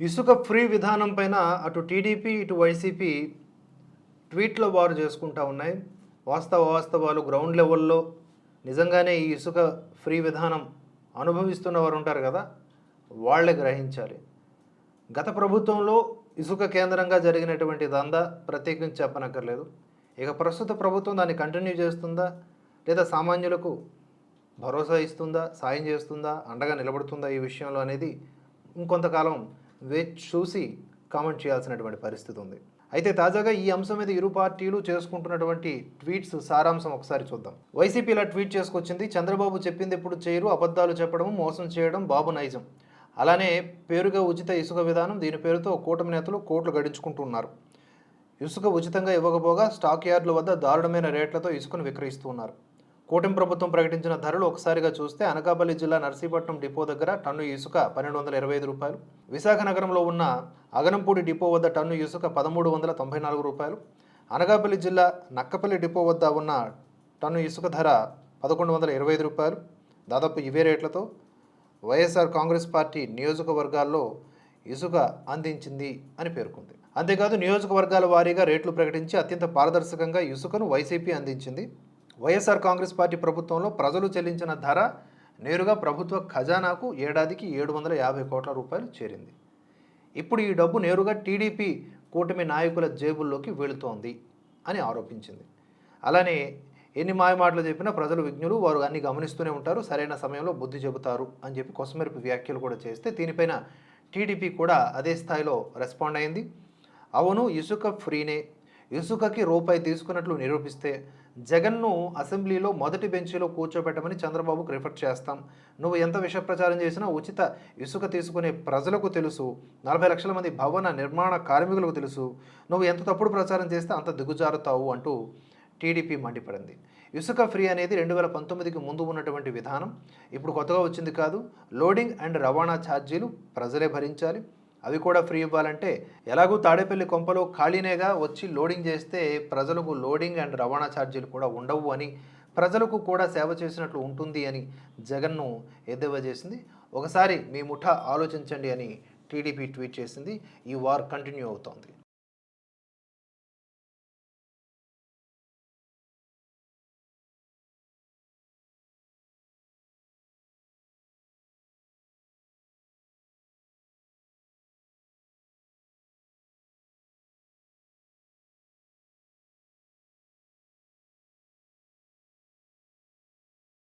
ఇసుక ఫ్రీ విధానం పైన అటు టీడీపీ ఇటు వైసీపీ ట్వీట్లో వారు చేసుకుంటా ఉన్నాయి. వాస్తవ వాస్తవాలు గ్రౌండ్ లెవెల్లో నిజంగానే ఈ ఇసుక ఫ్రీ విధానం అనుభవిస్తున్న వారు ఉంటారు కదా వాళ్ళే గ్రహించాలి. గత ప్రభుత్వంలో ఇసుక కేంద్రంగా జరిగినటువంటి దందా ప్రత్యేకించి చెప్పనక్కర్లేదు. ఇక ప్రస్తుత ప్రభుత్వం దాన్ని కంటిన్యూ చేస్తుందా లేదా సామాన్యులకు భరోసా ఇస్తుందా సాయం చేస్తుందా అండగా నిలబడుతుందా ఈ విషయంలో అనేది ఇంకొంతకాలం వేచి చూసి కామెంట్ చేయాల్సినటువంటి పరిస్థితి ఉంది. అయితే తాజాగా ఈ అంశం మీద ఇరు పార్టీలు చేసుకుంటున్నటువంటి ట్వీట్స్ సారాంశం ఒకసారి చూద్దాం. వైసీపీ ఇలా ట్వీట్ చేసుకొచ్చింది చంద్రబాబు చెప్పింది ఎప్పుడు చేయరు అబద్ధాలు చెప్పడం మోసం చేయడం బాబు నైజం. అలానే పేరుగా ఉచిత ఇసుక విధానం దీని పేరుతో కూటమి నేతలు కోట్లు గడించుకుంటున్నారు. ఇసుక ఉచితంగా ఇవ్వకపోగా స్టాక్ యార్డుల వద్ద దారుణమైన రేట్లతో ఇసుకను విక్రయిస్తున్నారు కూటమి ప్రభుత్వం ప్రకటించిన ధరలు ఒకసారిగా చూస్తే అనకాపల్లి జిల్లా నర్సీపట్నం డిపో దగ్గర టన్ను ఇసుక పన్నెండు వందల ఇరవై ఐదు రూపాయలు. విశాఖ నగరంలో ఉన్న అగనంపూడి డిపో వద్ద టన్ను ఇసుక పదమూడు వందల తొంభై నాలుగు రూపాయలు. అనకాపల్లి జిల్లా నక్కపల్లి డిపో వద్ద ఉన్న టన్ను ఇసుక ధర పదకొండు వందల ఇరవై ఐదు రూపాయలు. దాదాపు ఇవే రేట్లతో వైఎస్ఆర్ కాంగ్రెస్ పార్టీ నియోజకవర్గాల్లో ఇసుక అందించింది అని పేర్కొంది. అంతేకాదు నియోజకవర్గాల వారీగా రేట్లు ప్రకటించి అత్యంత పారదర్శకంగా ఇసుకను వైసీపీ అందించింది. వైఎస్ఆర్ కాంగ్రెస్ పార్టీ ప్రభుత్వంలో ప్రజలు చెల్లించిన ధర నేరుగా ప్రభుత్వ ఖజానాకు ఏడాదికి ఏడు వందల యాభై కోట్ల రూపాయలు చేరింది. ఇప్పుడు ఈ డబ్బు నేరుగా టీడీపీ కూటమి నాయకుల జేబుల్లోకి వెళుతోంది అని ఆరోపించింది. అలానే ఎన్ని మాయమాటలు చెప్పినా ప్రజలు విజ్ఞులు వారు అన్ని గమనిస్తూనే ఉంటారు సరైన సమయంలో బుద్ధి చెబుతారు అని చెప్పి కొసమెరుపు వ్యాఖ్యలు కూడా చేస్తే దీనిపైన టీడీపీ కూడా అదే స్థాయిలో రెస్పాండ్ అయింది. అవును ఇసుక ఫ్రీనే. ఇసుకకి రూపాయి తీసుకున్నట్లు నిరూపిస్తే జగన్ను అసెంబ్లీలో మొదటి బెంచీలో కూర్చోబెట్టమని చంద్రబాబుకు రిఫర్ చేస్తాం. నువ్వు ఎంత విష ప్రచారం చేసినా ఉచిత ఇసుక తీసుకునే ప్రజలకు తెలుసు. నలభై లక్షల మంది భవన నిర్మాణ కార్మికులకు తెలుసు. నువ్వు ఎంత తప్పుడు ప్రచారం చేస్తే అంత దిగుజారుతావు అంటూ టీడీపీ మండిపడింది. ఇసుక ఫ్రీ అనేది రెండు వేల పంతొమ్మిదికి ముందు ఉన్నటువంటి విధానం. ఇప్పుడు కొత్తగా వచ్చింది కాదు. లోడింగ్ అండ్ రవాణా ఛార్జీలు ప్రజలే భరించాలి. అవి కూడా ఫ్రీ ఇవ్వాలంటే ఎలాగూ తాడేపల్లి కొంపలో ఖాళీనేగా వచ్చి లోడింగ్ చేస్తే ప్రజలకు లోడింగ్ అండ్ రవాణా ఛార్జీలు కూడా ఉండవు అని ప్రజలకు కూడా సేవ చేసినట్లు ఉంటుంది అని జగన్ను ఎద్దేవా చేసింది. ఒకసారి మీ ముఠా ఆలోచించండి అని టీడీపీ ట్వీట్ చేసింది. ఈ వార్ కంటిన్యూ అవుతోంది.